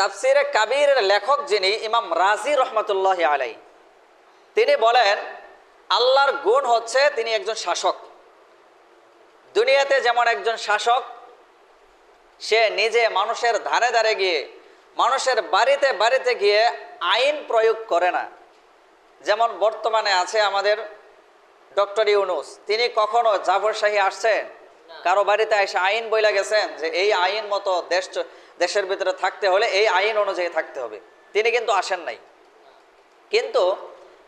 তাফসিরে কাবিরের লেখক যিনি ইমাম রাজি রহমতুল্লাহ আলাই তিনি বলেন আল্লাহর গুণ হচ্ছে তিনি একজন শাসক। দুনিয়াতে যেমন একজন শাসক সে নিজে মানুষের ধারে ধারে গিয়ে মানুষের বাড়িতে বাড়িতে গিয়ে আইন প্রয়োগ করে না। যেমন বর্তমানে আছে আমাদের ডক্টর ইউনুস তিনি কখনো জাফর শাহী আসছেন? কারও বাড়িতে এসে আইন বইলা গেছেন যে এই আইন মতো দেশ দেশের ভিতরে থাকতে হলে এই আইন অনুযায়ী থাকতে হবে। তিনি কিন্তু আসেন নাই। কিন্তু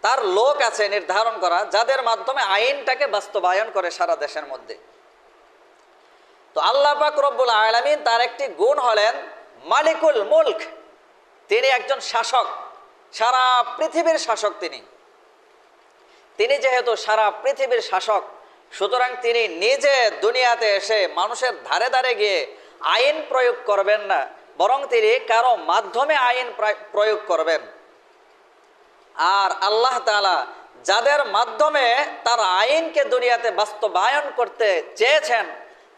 তার লোক আছে নির্ধারণ করা, যাদের মাধ্যমে আইনটাকে বাস্তবায়ন করে সারা দেশের মধ্যে। তো আল্লাহ পাক রব্বুল আলামিন তার একটি গুণ হলেন মালিকুল মুলক। তিনি একজন শাসক, সারা পৃথিবীর শাসক তিনি। তিনি যেহেতু সারা পৃথিবীর শাসক, সুতরাং তিনি নিজে দুনিয়াতে এসে মানুষের ধারে ধারে গিয়ে আইন প্রয়োগ করবেন না, বরং তিনি কারও মাধ্যমে আইন প্রায়- প্রয়োগ করবেন। আর আল্লাহ তাআলা যাদের মাধ্যমে তার আইনকে দুনিয়াতে বাস্তবায়ন করতে চেয়েছেন,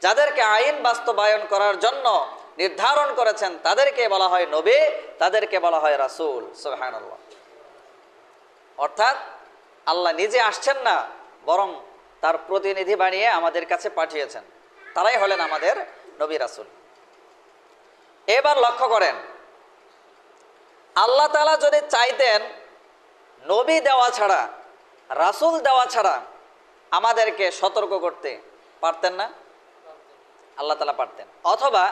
যাদেরকে আইন বাস্তবায়ন করার জন্য নির্ধারণ করেছেন, তাদেরকে বলা হয় নবী, তাদেরকে বলা হয় রাসূল। সুবহানাল্লাহ। অর্থাৎ আল্লাহ নিজে আসছেন না, বরং তার প্রতিনিধি বানিয়ে আমাদের কাছে পাঠিয়েছেন। তারাই হলেন আমাদের নবী রাসূল। এবার লক্ষ্য করেন, আল্লাহ তাআলা যদি চাইতেন নবী দেওয়া ছাড়া, রাসূল দেওয়া ছাড়া আমাদেরকে সতর্ক করতে পারতেন না? আল্লাহ তালা পারতেন। অথবা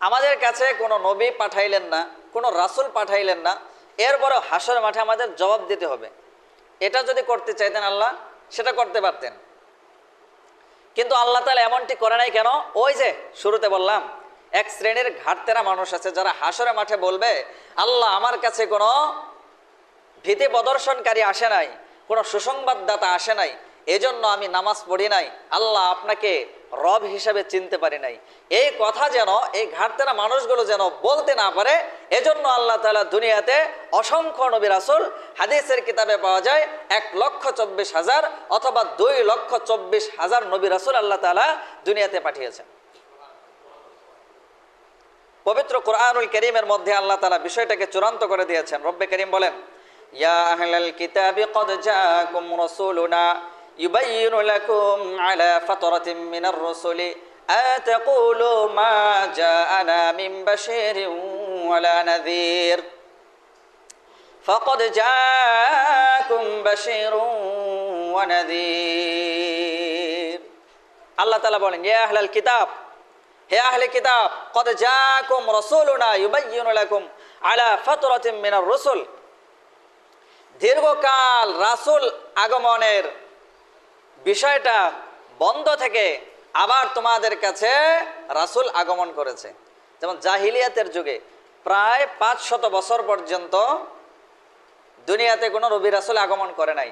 আমাদের কাছে কোনো নবী পাঠাইলেন না, কোনো রাসূল পাঠাইলেন না এরপরে হাসর মাঠে আমাদের জবাব দিতে হবে। এটা যদি করতে চাইতেন আল্লাহ, সেটা করতে পারতেন। কিন্তু আল্লাহ তালা এমনটি করে নাই কেন? ওই যে শুরুতে বললাম, এক শ্রেণির ঘাটতেরা মানুষ আছে যারা হাসরে মাঠে বলবে, আল্লাহ আমার কাছে কোনো ভীতি প্রদর্শনকারী আসে নাই, কোনো সুসংবাদদাতা আসে নাই, এজন্য আমি নামাজ পড়ি নাই, আল্লাহ আপনাকে রব হিসাবে চিনতে পারি নাই। এই কথা যেন, এই ঘাটতেরা মানুষগুলো যেন বলতে না পারে, এজন্য আল্লাহ তালা দুনিয়াতে অসংখ্য নবী রাসূল হাদিসের কিতাবে পাওয়া যায়, এক লক্ষ চব্বিশ হাজার অথবা দুই লক্ষ চব্বিশ হাজার নবী রাসূল আল্লাহ তালা দুনিয়াতে পাঠিয়েছেন। পবিত্র কোরআনুল করিমের মধ্যে আল্লাহ তালা বিষয়টাকে চূড়ান্ত করে দিয়েছেন। রব্বে করিম বলেন, ইয়া আহলাল কিতাবি কদ জাআকুম রাসূলুনা নাযীর। فقد جاءكم بشير ونذير আল্লাহ তাআলা বলেন ইয়া আহলাল কিতাব হে আহলে কিতাব কদ জাকুম রাসূলুনা ইউবাইয়িনু লাকুম আলা ফাতরাতিন মিনার রসুল দীর্ঘকাল রাসূল আগমনের বিষয়টা বন্ধ থেকে আবার তোমাদের কাছে রাসূল আগমন করেছে যেমন জাহিলিয়াতের যুগে প্রায় পাঁচ শত বছর পর্যন্ত দুনিয়াতে কোনো রবি রাসুল আগমন করে নাই।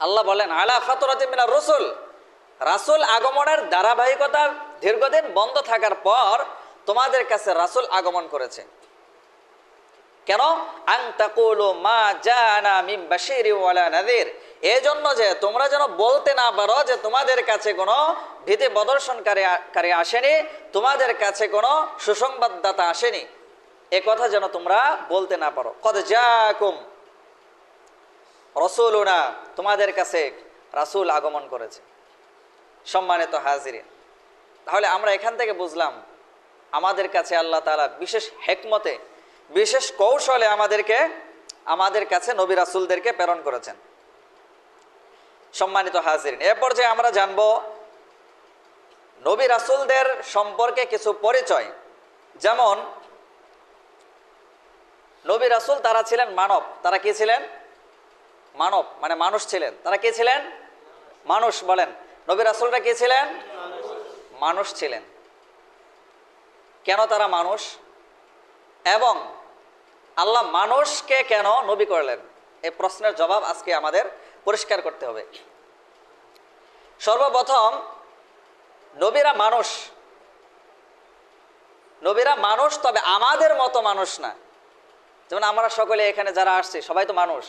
আল্লাহ বলেন, আলা ফাতরাতিন মিনার রসুল। রাসূল আগমনের ধারাবাহিকতা দীর্ঘদিন বন্ধ থাকার পর তোমাদের কাছে রাসূল আগমন করেছে। কেন? মা মিন যে তোমরা যেন বলতে না পারো যে তোমাদের কাছে কোনো ভীতি প্রদর্শনকারী আসেনি, তোমাদের কাছে কোনো সুসংবাদদাতা আসেনি। এ কথা যেন তোমরা বলতে না পারো। কদ জাকুম রসুলুনা, তোমাদের কাছে রাসূল আগমন করেছে। সম্মানিত হাজিরিন, তাহলে আমরা এখান থেকে বুঝলাম, আমাদের কাছে আল্লাহ তাআলা বিশেষ হেকমতে, বিশেষ কৌশলে আমাদেরকে, আমাদের কাছে নবী রাসূলদেরকে প্রেরণ করেছেন। সম্মানিত হাজিরিন এরপর যে আমরা জানব, নবী রাসুলদের সম্পর্কে কিছু পরিচয়। যেমন নবী রাসূল তারা ছিলেন মানব। তারা কি ছিলেন? মানব মানে মানুষ ছিলেন। তারা কে ছিলেন? মানুষ বলেন। নবী রাসূলরা কে ছিলেন? মানুষ ছিলেন। কেন তারা মানুষ? এবং আল্লাহ মানুষকে কেন নবী করলেন? এই প্রশ্নের জবাব আজকে আমাদের পরিষ্কার করতে হবে। সর্বপ্রথম, নবীরা মানুষ। নবীরা মানুষ, তবে আমাদের মতো মানুষ না। যেমন আমরা সকলে এখানে যারা আসছি, সবাই তো মানুষ।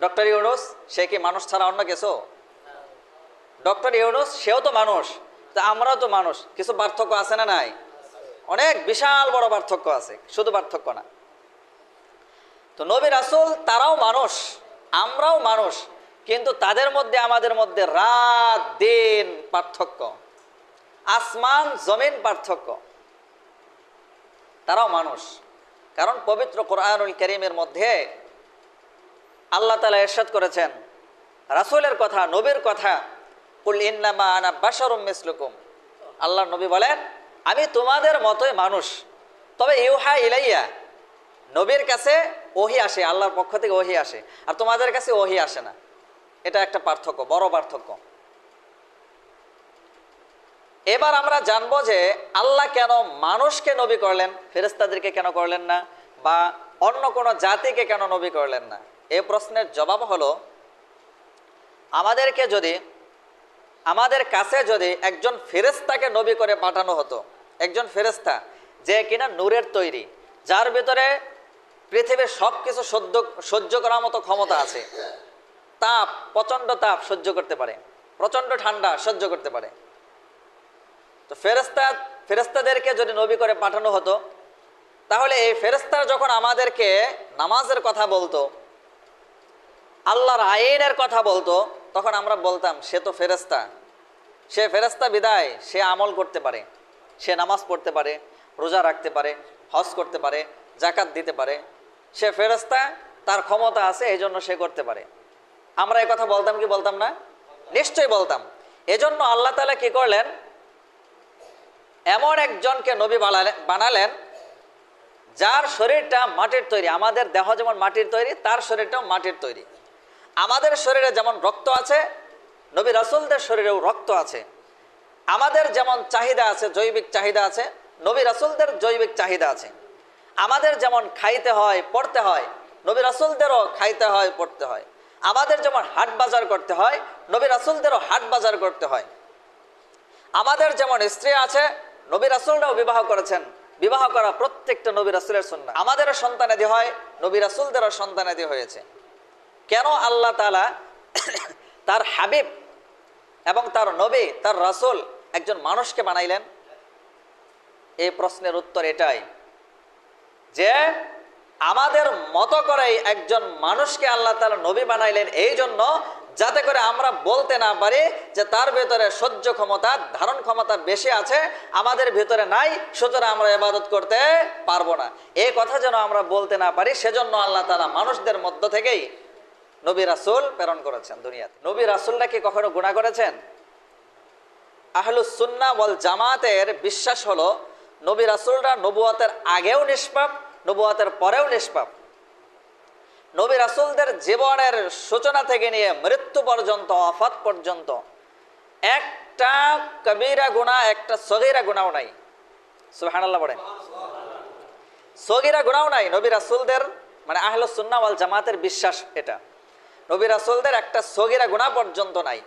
ডক্টর ইউনুস, সে কি মানুষ ছাড়া অন্য কিছু? ডক্টর ইউনুস, সেও তো মানুষ। তা আমরাও তো মানুষ। কিছু পার্থক্য আছে না নাই? অনেক বিশাল বড় পার্থক্য আছে। শুধু পার্থক্য না। তো নবী রাসুল, তারাও মানুষ। আমরাও মানুষ। কিন্তু তাদের মধ্যে, আমাদের মধ্যে রাত, দিন পার্থক্য। আসমান, জমিন পার্থক্য। তারাও মানুষ। কারণ পবিত্র কোরআনুল করিমের মধ্যে আল্লাহ তালা এরশাদ করেছেন, রাসুলের কথা, নবীর কথা, কুল ইন্নামা আনা বাসারুম মিসলুকুম। আল্লাহ নবী বলেন, আমি তোমাদের মতোই মানুষ, তবে ইউহা ইলাইয়া, নবীর কাছে ওহি আসে, আল্লাহর পক্ষ থেকে ওহি আসে, আর তোমাদের কাছে ওহি আসে না। এটা একটা পার্থক্য, বড় পার্থক্য। এবার আমরা জানব যে আল্লাহ কেন মানুষকে নবী করলেন ফেরেস্তাদেরকে কেন করলেন না, বা অন্য কোনো জাতিকে কেন নবী করলেন না? এ প্রশ্নের জবাব হলো, আমাদেরকে যদি, আমাদের কাছে যদি একজন ফেরেস্তাকে নবী করে পাঠানো হতো, একজন ফেরেস্তা যে কিনা নূরের তৈরি, যার ভিতরে পৃথিবীর সব কিছু সহ্য সহ্য করার মতো ক্ষমতা আছে, তাপ, প্রচণ্ড তাপ সহ্য করতে পারে, প্রচণ্ড ঠান্ডা সহ্য করতে পারে তো ফেরেস্তা ফেরেস্তাদেরকে যদি নবী করে পাঠানো হতো, তাহলে এই ফেরেস্তারা যখন আমাদেরকে নামাজের কথা বলতো, আল্লাহর আইনের কথা বলতো, তখন আমরা বলতাম, সে তো ফেরেস্তা সে ফেরেস্তা বিদায়। সে আমল করতে পারে। সে নামাজ পড়তে পারে, রোজা রাখতে পারে, হজ করতে পারে জাকাত দিতে পারে। সে ফেরেস্তা তার ক্ষমতা আছে, এই জন্য সে করতে পারে। আমরা এই কথা বলতাম কি বলতাম না? নিশ্চয়ই বলতাম। এজন্য আল্লাহ তালা কি করলেন? এমন একজনকে নবী বানালেন, যার শরীরটা মাটির তৈরি। আমাদের দেহ যেমন মাটির তৈরি, তার শরীরটাও মাটির তৈরি। আমাদের শরীরে যেমন রক্ত আছে, নবী রাসুলদের শরীরেও রক্ত আছে। আমাদের যেমন চাহিদা আছে, জৈবিক চাহিদা আছে, নবী রাসুলদের জৈবিক চাহিদা আছে। আমাদের যেমন খাইতে হয়, পড়তে হয়, নবী রাসুলদেরও খাইতে হয়, পড়তে হয়। আমাদের যেমন হাট বাজার করতে হয়, নবী রাসুলদেরও হাট বাজার করতে হয়। আমাদের যেমন স্ত্রী আছে নবী রাসুলরাও বিবাহ করেছেন। বিবাহ করা প্রত্যেকটা নবী রাসুলের সন্না আমাদেরও সন্তানাদি হয়, নবী রাসুলদেরও সন্তানাদি হয়েছে। কেন আল্লাহ তালা তার হাবিব এবং তার নবী, তার রাসুল একজন মানুষকে বানাইলেন? এই প্রশ্নের উত্তর এটাই যে, আমাদের মতো করেই একজন মানুষকে আল্লাহ তালা নবী বানাইলেন। এই জন্য যাতে করে আমরা বলতে না পারি যে তার ভেতরে সহ্য ক্ষমতা, ধারণ ক্ষমতা বেশি আছে, আমাদের ভেতরে নাই, সুতরাং আমরা ইবাদত করতে পারব না। এই কথা যেন আমরা বলতে না পারি, সেজন্য আল্লাহ তালা মানুষদের মধ্য থেকেই নবী রাসুল প্রেরণ করেছেন দুনিয়াতে। নবী রাসুলরা কি কখনো গুণা করেছেন? আহলুস সুন্না বল জামাতের বিশ্বাস হলো, নবী রাসুলরা নবুয়াতের আগেও নিষ্পাপ, নবুয়াতের পরেও নিষ্পাপ। নবী রাসুলদের জীবনের সূচনা থেকে নিয়ে মৃত্যু পর্যন্ত অফাত পর্যন্ত একটা কবিরা গুণা একটা সগিরা গুণাও নাই। সুবহানাল্লাহ বলেন। সগিরা গুণাও নাই, নবী রাসুলদের মানে আহল সুন্না ওয়াল জামাতের বিশ্বাস এটা। নবী রাসুলদের একটা সগিরা গুণা পর্যন্ত নাই।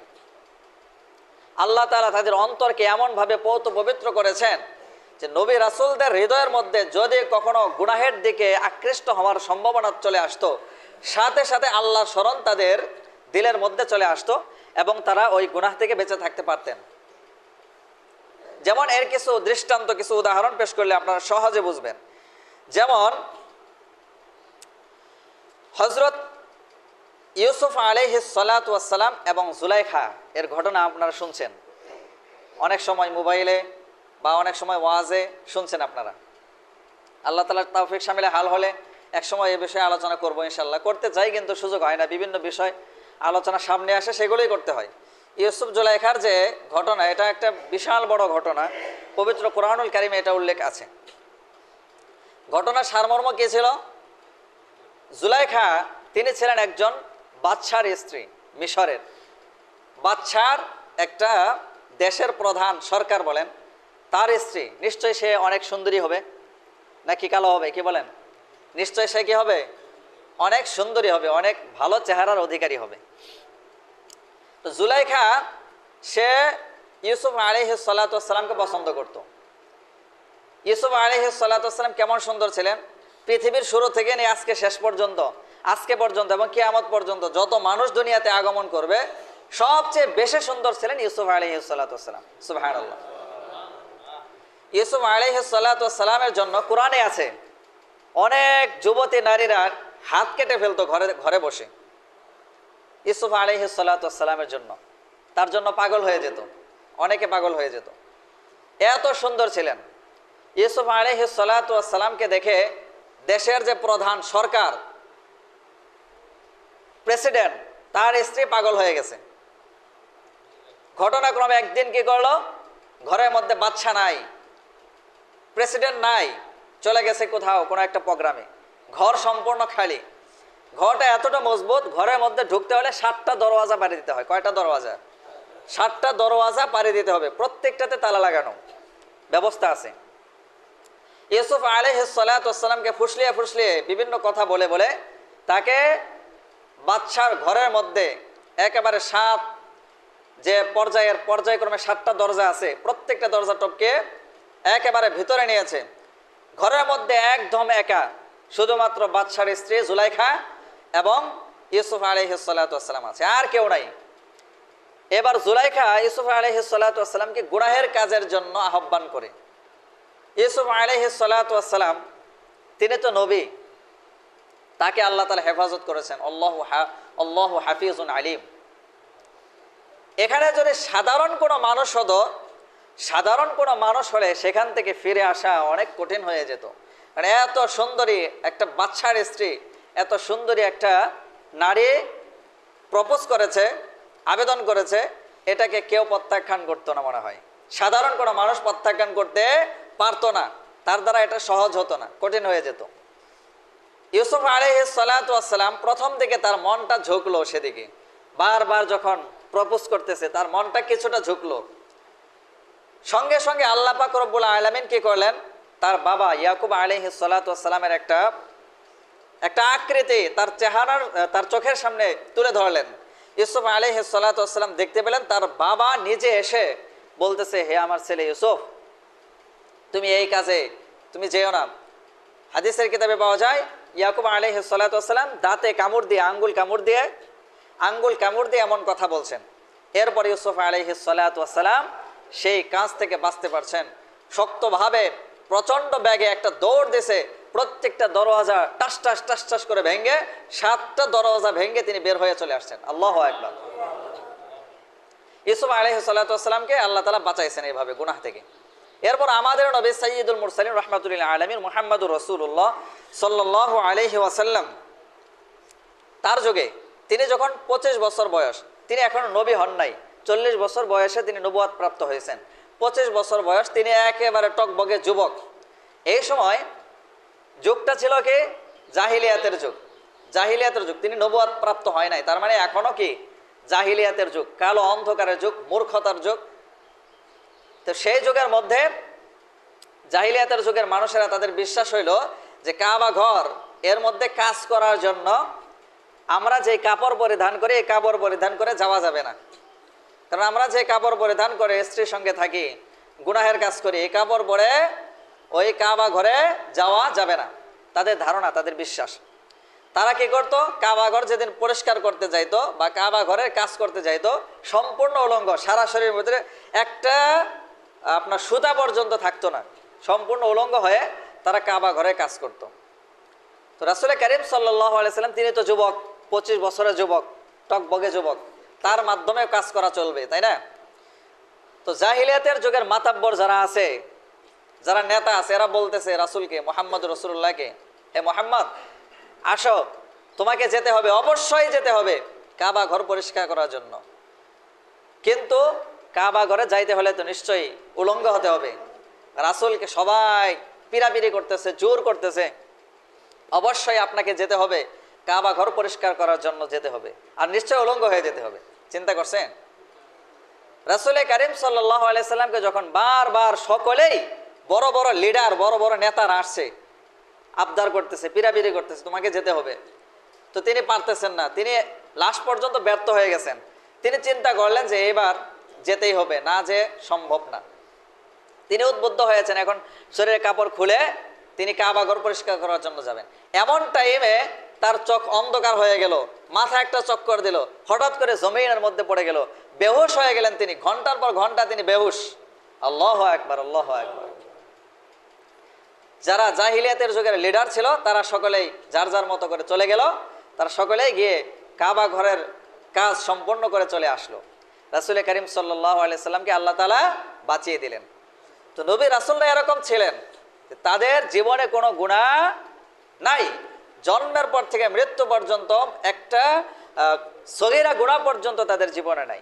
আল্লাহ তালা তাদের অন্তরকে এমনভাবে পৌত পবিত্র করেছেন যে নবী রাসুলদের হৃদয়ের মধ্যে যদি কখনো গুনাহের দিকে আকৃষ্ট হওয়ার সম্ভাবনা চলে আসতো সাথে সাথে আল্লাহর স্মরণ তাদের দিলের মধ্যে চলে আসতো এবং তারা ওই গুনাহ থেকে বেঁচে থাকতে পারতেন। যেমন এর কিছু দৃষ্টান্ত, কিছু উদাহরণ পেশ করলে আপনারা সহজে বুঝবেন। যেমন হজরত ইউসুফ আলহি সালাতাম এবং জুলাইখা, এর ঘটনা আপনারা শুনছেন। অনেক সময় মোবাইলে বা অনেক সময় ওয়াজে শুনছেন আপনারা। আল্লাহ তালার তাফিক সামিলে হাল হলে এক সময় এ বিষয়ে আলোচনা করব ইনশাল্লাহ করতে চাই কিন্তু সুযোগ হয় না, বিভিন্ন বিষয় আলোচনা সামনে আসে সেগুলোই করতে হয়। ইউসুফ জুলাইখার যে ঘটনা, এটা একটা বিশাল বড় ঘটনা। পবিত্র কোরআনুল কারিমে এটা উল্লেখ আছে। ঘটনার সারমর্ম কী ছিল? জুলাইখা, তিনি ছিলেন একজন বাদশার স্ত্রী, মিশরের। বাদশার একটা দেশের প্রধান সরকার বলেন। তার স্ত্রী, নিশ্চয়ই সে অনেক সুন্দরী হবে। নাকি কালো হবে, কি বলেন? নিশ্চয় সে কি হবে? অনেক সুন্দরী হবে, অনেক ভালো চেহারার অধিকারী হবে। তো জুলাইখা, সে ইউসুফ আলিহ সাল্লাতামকে পছন্দ করত। ইউসুফ আলিহ সাল্লাতাম কেমন সুন্দর ছিলেন? পৃথিবীর শুরু থেকে নিয়ে আজকে শেষ পর্যন্ত, আজকে পর্যন্ত এবং কিয়ামত পর্যন্ত যত মানুষ দুনিয়াতে আগমন করবে, সবচেয়ে বেশি সুন্দর ছিলেন ইউসুফ আলী সাল্লাতাম সুবাহ ইউসুফ আলহ সালাতামের জন্য কোরআনে আছে অনেক যুবতী নারীরা হাত কেটে ফেলতো ঘরে ঘরে বসে। ইসুফ আলহ সালাতামের জন্য। তার জন্য পাগল হয়ে যেত। অনেকে পাগল হয়ে যেত। এত সুন্দর ছিলেন। ইউসুফ আলহ সালাতামকে দেখে দেশের যে প্রধান সরকার, প্রেসিডেন্ট, তার স্ত্রী পাগল হয়ে গেছে। ঘটনাক্রমে একদিন কি করল? ঘরের মধ্যে বাচ্চা নাই, প্রেসিডেন্ট নাই চলে গেছে কোথাও, কোনো একটা প্রোগ্রামে। ঘর সম্পূর্ণ খালি। ঘরটা এতটা মজবুত, ঘরের মধ্যে ঢুকতে হলে সাতটা দরওয়াজা পাড়ি দিতে হয়। কয়টা দরওয়াজা? সাতটা দরওয়াজা পাড়ি দিতে হবে। প্রত্যেকটাতে তালা লাগানো। ব্যবস্থা আছে। ইউসুফ আলহ সালাতামকে ফুসলিয়ে ফুসলিয়ে বিভিন্ন কথা বলে বলে তাকে বাচ্চার ঘরের মধ্যে একেবারে সাত যে পর্যায়ের পর্যায়ক্রমে সাতটা দরজা আছে, প্রত্যেকটা দরজা টপকে একেবারে ভিতরে নিয়েছে। ঘরের মধ্যে একদম একা, শুধুমাত্র বাদশার স্ত্রী জুলাইখা এবং ইউসুফ আলহিসাল্লাম আছে, আর কেউ নাই। এবার জুলাইখা ইউসুফ আলহিসাল্লামকে গুনাহের কাজের জন্য আহ্বান করে। ইউসুফ আলহিসাল্লাম তিনি তো নবী, তাকে আল্লাহ তালা হেফাজত করেছেন, আল্লাহ আল্লাহ হাফিজুন আলিম। এখানে যদি সাধারণ কোনো মানুষ হতো সাধারণ কোনো মানুষ হলে সেখান থেকে ফিরে আসা অনেক কঠিন হয়ে যেত। মানে এত সুন্দরী একটা বাচ্চার স্ত্রী, এত সুন্দরী একটা নারী প্রপোজ করেছে, আবেদন করেছে, এটাকে কেউ প্রত্যাখ্যান করতো না মনে হয়। সাধারণ কোনো মানুষ প্রত্যাখ্যান করতে পারতো না। তার দ্বারা এটা সহজ হতো না, কঠিন হয়ে যেত। ইউসুফ আলহ সালাতাম প্রথম দিকে তার মনটা ঝুঁকলো সেদিকে। বারবার যখন প্রপোজ করতেছে, তার মনটা কিছুটা ঝুঁকলো। সঙ্গে সঙ্গে আল্লাহ পাক রব্বুল আলমিন কি করলেন? তার বাবা ইয়াকুব আলহ সালাতামের একটা একটা আকৃতি তার চেহারার, তার চোখের সামনে তুলে ধরলেন। ইউসুফ আলহ সালাতাম দেখতে পেলেন তার বাবা নিজে এসে বলতেছে, হে আমার ছেলে ইউসুফ, তুমি এই কাজে, তুমি যেও না। হাদিসের কিতাবে পাওয়া যায়, ইয়াকুব আলহ সালাতাম দাঁতে কামড় দিয়ে, আঙ্গুল কামড় দিয়ে, আঙ্গুল কামড় দিয়ে এমন কথা বলছেন। এরপর ইউসুফ আলহ সালাতাম সেই কাজ থেকে বাঁচতে পারছেন। শক্তভাবে প্রচণ্ড ব্যাগে একটা দৌড় দিছে, প্রত্যেকটা দরওয়াজা টাস টাস টাস টাস করে ভেঙে সাতটা দরওয়াজা ভেঙে তিনি বের হয়ে চলে আসছেন। আল্লাহ একবার ইউসুফ আলহ আল্লাহ তালা বাঁচাইছেন এইভাবে গুনাহ থেকে। এরপর আমাদের নবী সৈয়দুল মুরসালিম রহমতুল্লাহ আলমিন মোহাম্মদুর রসুল্লাহ সাল্লাহ আলহি ওয়াসাল্লাম, তার যুগে তিনি যখন পঁচিশ বছর বয়স, তিনি এখন নবী হন নাই। চল্লিশ বছর বয়সে তিনি নবুয়াদ প্রাপ্ত হয়েছেন। পঁচিশ বছর বয়স, তিনি একেবারে টকবগে যুবক। এই সময় যুগটা ছিল কি? জাহিলিয়াতের যুগ। জাহিলিয়াতের যুগ। তিনি নবুয়াদ প্রাপ্ত হয় নাই। তার মানে এখনও কি? জাহিলিয়াতের যুগ। কালো অন্ধকারের যুগ, মূর্খতার যুগ। তো সেই যুগের মধ্যে জাহিলিয়াতের যুগের মানুষেরা তাদের বিশ্বাস হইল যে কাবা ঘর, এর মধ্যে কাজ করার জন্য আমরা যে কাপড় পরিধান করি, এই কাপড় পরিধান করে যাওয়া যাবে না। কারণ আমরা যে কাপড় পরিধান করে স্ত্রীর সঙ্গে থাকি, গুনাহের কাজ করি, এই কাপড় পরে ওই কাবা ঘরে যাওয়া যাবে না। তাদের ধারণা, তাদের বিশ্বাস। তারা কি করতো? কাবা ঘর যেদিন পরিষ্কার করতে যাইতো বা কাবা ঘরের কাজ করতে যাইতো, সম্পূর্ণ উলঙ্গ, সারা শরীরের মধ্যে একটা, আপনার সুতা পর্যন্ত থাকতো না। সম্পূর্ণ উলঙ্গ হয়ে তারা কাবা ঘরে কাজ করত। তো রাসুলের করিম সাল্লাহ আলাইসাল্লাম তিনি তো যুবক, পঁচিশ বছরের যুবক, টকবগে যুবক। তার মাধ্যমে কাজ করা চলবে, তাই না? তো জাহিলিয়াতের যুগের মাতাব্বর যারা আছে, যারা নেতা আছে, এরা বলতেছে, রাসুলকে, মোহাম্মদ রসুল্লাহকে হে মোহাম্মদ, আসো, তোমাকে যেতে হবে, অবশ্যই যেতে হবে কাবা ঘর পরিষ্কার করার জন্য। কিন্তু কাবা ঘরে যাইতে হলে তো নিশ্চয়ই উলঙ্গ হতে হবে। রাসুলকে সবাই পিরাপিরি করতেছে, জোর করতেছে। অবশ্যই আপনাকে যেতে হবে, কাবা ঘর পরিষ্কার করার জন্য যেতে হবে। আর নিশ্চয় উলঙ্গ হয়ে যেতে হবে। চিন্তা করছেন? রাসুল করিম সাল্লাহ আলাইসাল্লামকে যখন বারবার সকলেই বড় বড় লিডার বড় বড় নেতারা আসছে, আবদার করতেছে পিরাপিরি করতেছে, তোমাকে যেতে হবে। তো তিনি পারতেছেন না, তিনি লাস্ট পর্যন্ত ব্যর্থ হয়ে গেছেন। তিনি চিন্তা করলেন যে এবার যেতেই হবে, না যে সম্ভব না। তিনি উদ্বুদ্ধ হয়েছেন, এখন শরীরের কাপড় খুলে তিনি কাবাঘর পরিষ্কার করার জন্য যাবেন। এমন টাইমে তার চোখ অন্ধকার হয়ে গেল। মাথা একটা চক্কর দিল। হঠাৎ করে জমিনের মধ্যে পড়ে গেল। বেহুশ হয়ে গেলেন তিনি। ঘণ্টার পর ঘণ্টা তিনি বেহুশ। আল্লাহ একবার আল্লাহ একবার যারা জাহিলিয়াতের যুগের লিডার ছিল, তারা সকলেই যার যার মতো করে চলে গেল। তারা সকলেই গিয়ে কাবা ঘরের কাজ সম্পন্ন করে চলে আসলো। রাসুল করিম সাল্লাহ আল্লাহ তালা বাঁচিয়ে দিলেন। তো নবী রাসুলরা এরকম ছিলেন তাদের জীবনে কোনো গুণা নাই। জন্মের পর থেকে মৃত্যু পর্যন্ত একটা সগিরা গুণা পর্যন্ত তাদের জীবনে নাই।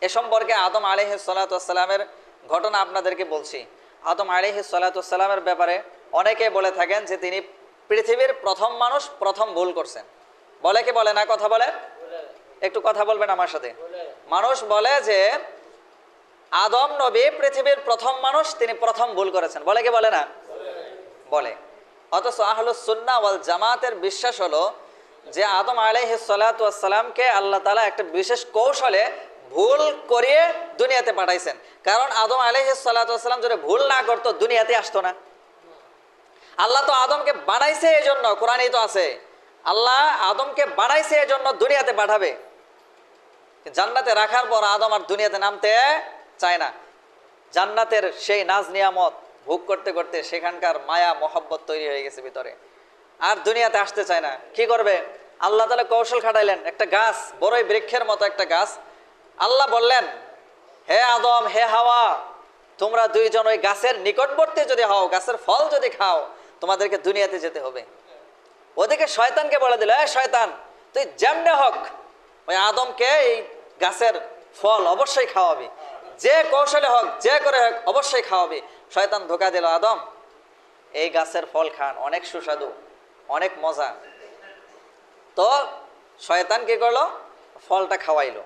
এ সম্পর্কে আদম আলিহ সালাতামের ঘটনা আপনাদেরকে বলছি। আদম আলিহ সালাতামের ব্যাপারে অনেকে বলে থাকেন যে তিনি পৃথিবীর প্রথম মানুষ, প্রথম ভুল করছেন। বলে কি বলে না? কথা বলে? একটু কথা বলবেন আমার সাথে। মানুষ বলে যে আদম নবী পৃথিবীর প্রথম মানুষ, তিনি প্রথম ভুল করেছেন। বলে কি বলে না? বলে। অথচ আহলুস সুন্না ওয়াল জামাতের বিশ্বাস হলো যে আদম আলাইহি সালাতামকে আল্লাহ তালা একটা বিশেষ কৌশলে ভুল করিয়ে দুনিয়াতে পাঠাইছেন। কারণ আদম আলাইহি সালাতাম যদি ভুল না করতো, দুনিয়াতে আসতো না। আল্লাহ তো আদমকে বানাইছে এই জন্য কোরআনই তো আছে। আল্লাহ আদমকে বানাইছে এই জন্য দুনিয়াতে পাঠাবে। জান্নাতে রাখার পর আদম আর দুনিয়াতে নামতে চায় না। জান্নাতের সেই নাজ নিয়ামত ভোগ করতে করতে সেখানকার মায়া, মহব্বত তৈরি হয়ে গেছে ভিতরে। আর দুনিয়াতে আসতে চায় না। কি করবে? আল্লাহ তালা কৌশল খাটাইলেন। একটা গাছ, বড়ই বৃক্ষের মতো একটা গাছ। আল্লাহ বললেন, হে আদম, হে হাওয়া, তোমরা দুইজন ওই গাছের নিকটবর্তী যদি হও, গাছের ফল যদি খাও, তোমাদেরকে দুনিয়াতে যেতে হবে। ওদিকে শয়তানকে বলে দিল হ্যাঁ শয়তান, তুই যেমনে হোক, ওই আদমকে এই গাছের ফল অবশ্যই খাওয়াবি। যে কৌশলে হোক, যে করে হোক, অবশ্যই খাওয়াবি। শয়তান ধোকা দিল, আদম, এই গাছের ফল খান, অনেক সুস্বাদু, অনেক মজা। তো শয়তান কি করল? ফলটা খাওয়াইলো।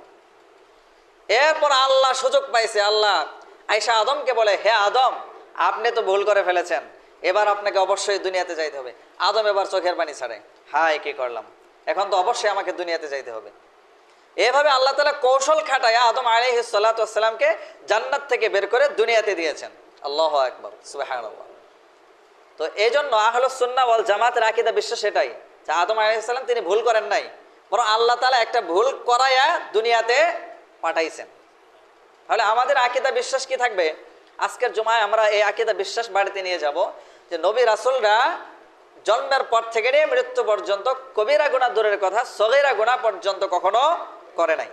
এরপর আল্লাহ সুযোগ পাইছে, আল্লাহ আইসা আদমকে বলে, হে আদম, আপনি তো ভুল করে ফেলেছেন, এবার আপনাকে অবশ্যই দুনিয়াতে যাইতে হবে। আদম এবার চোখের পানি ছাড়ে, হায়, কি করলাম? এখন তো অবশ্যই আমাকে দুনিয়াতে যাইতে হবে। এভাবে আল্লাহ তালা কৌশল খাটায় আদম আলহ সাল্লাতামকে জান্নাত থেকে বের করে দুনিয়াতে দিয়েছেন। আল্লাহ আকবর সুবাহ তো এই জন্য আহলুসুন্না ওয়াল জামাতের আকিদা বিশ্বাস এটাই যে আদম আলাইসাল্লাম তিনি ভুল করেন নাই, বরং আল্লাহ তালা একটা ভুল করাইয়া দুনিয়াতে পাঠাইছেন। তাহলে আমাদের আকিদা বিশ্বাস কি থাকবে? আজকের জমায় আমরা এই আকিদা বিশ্বাস বাড়িতে নিয়ে যাব, যে নবী রাসুলরা জন্মের পর থেকে নিয়ে মৃত্যু পর্যন্ত কবিরা গুণা দূরের কথা, সগিরা গুণা পর্যন্ত কখনো করে নাই।